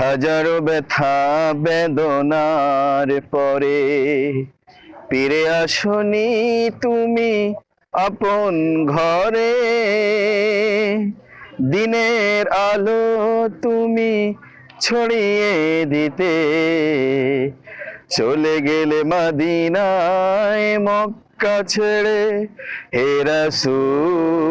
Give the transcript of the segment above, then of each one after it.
হাজারো ব্যথা বেদনার পরে। ফিরে আসনি তুমি আপন ঘরে। দিনের আলো তুমি ছড়িয়ে দিতে। চলে গেলে মাদিনায় মক্কা ছেড়ে হে রাসূল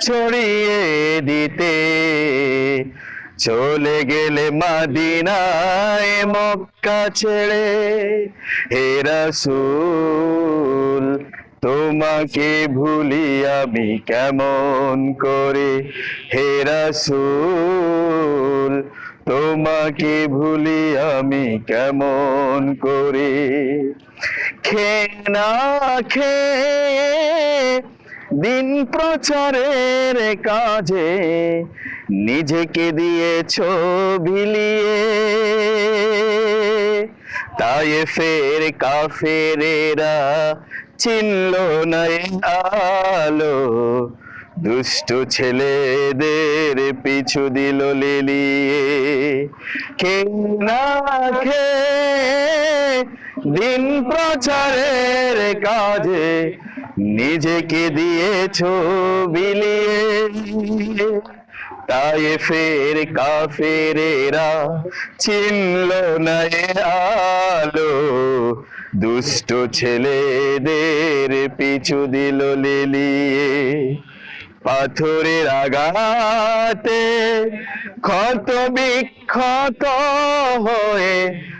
ছড়িয়ে দিতে। চলে গেলে মাদিনায় মক্কা ছেড়ে, হে রাসূল, তোমাকে ভুলি আমি কেমন করে? হে রাসূল, তোমাকে ভুলি আমি কেমন করে? খে না খেয়ে দিন প্রচারের কাজে নিজেকে দিয়েছ বিলিয়ে। তাই ফের কাফেরেরা চিনল না এ আলো। দুষ্ট ছেলেদের পিছু দিল লিলিয়ে। কে খেয়ে দিন প্রচারের কাজে নিজেকে দিয়েছ বিলিয়ে তাই ফের কাফেরেরা চিনল না আলো। দুষ্ট ছেলেদের পিছু দিল লেলিয়ে। পাথরের আঘাতে ক্ষত বিক্ষত হয়ে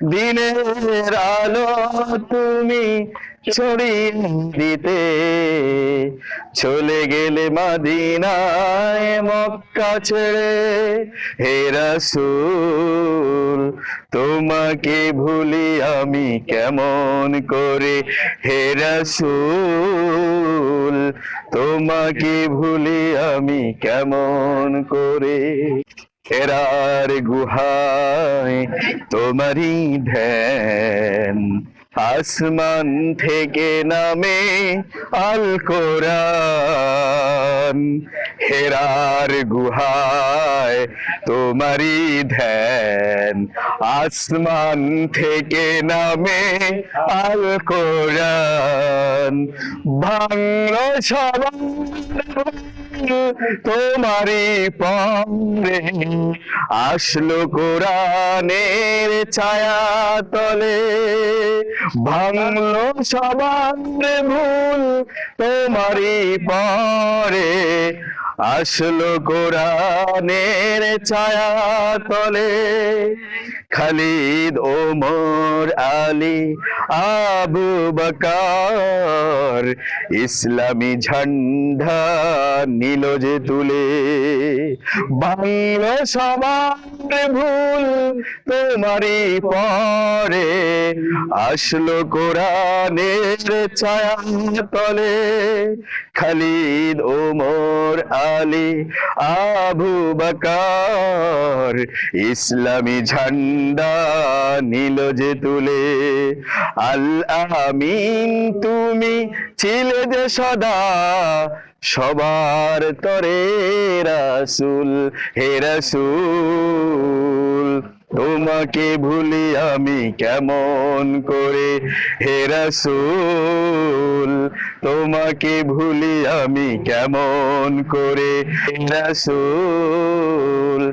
দিনের আলো তুমি ছড়িয়ে দিতে। চলে গেলে মাদিনায় মক্কা ছেড়ে, হে রাসূল, তোমাকে ভুলি আমি কেমন করে? হে রাসূল, তোমাকে ভুলি আমি কেমন করে? হেরার গুহায় তোমারই ধ্যান। আসমান থেকে নামে আল কোরআন। হেরার গুহায় তোমারই ধ্যান। আসমান থেকে নামে আল কোরআন। ভাঙলো সবার তোমারই পরে আসলো কোরআনের ছায়া তলে। ভাঙলো সবার ভুল তোমারই পরে। আসলো কোরআনের ছায়া তলে। খালিদ ওমর আলী আবু বকর। ইসলামী ঝান্ডা নিল যে তুলে। বাংলা সবার ভুল তোমারই পরে। আসলো কোরআনের ছায়া তলে খালিদ ওমর আলী, আবু বকার। ইসলামী ঝান্ডা নিল যে তুলে। আল আমিন, তুমি ছিলে যে সদা, সবার তরে রাসুল, হে রাসুল। তোমাকে ভুলি আমি কেমন করে, হে রাসূল? তোমাকে ভুলি আমি কেমন করে রাসূল।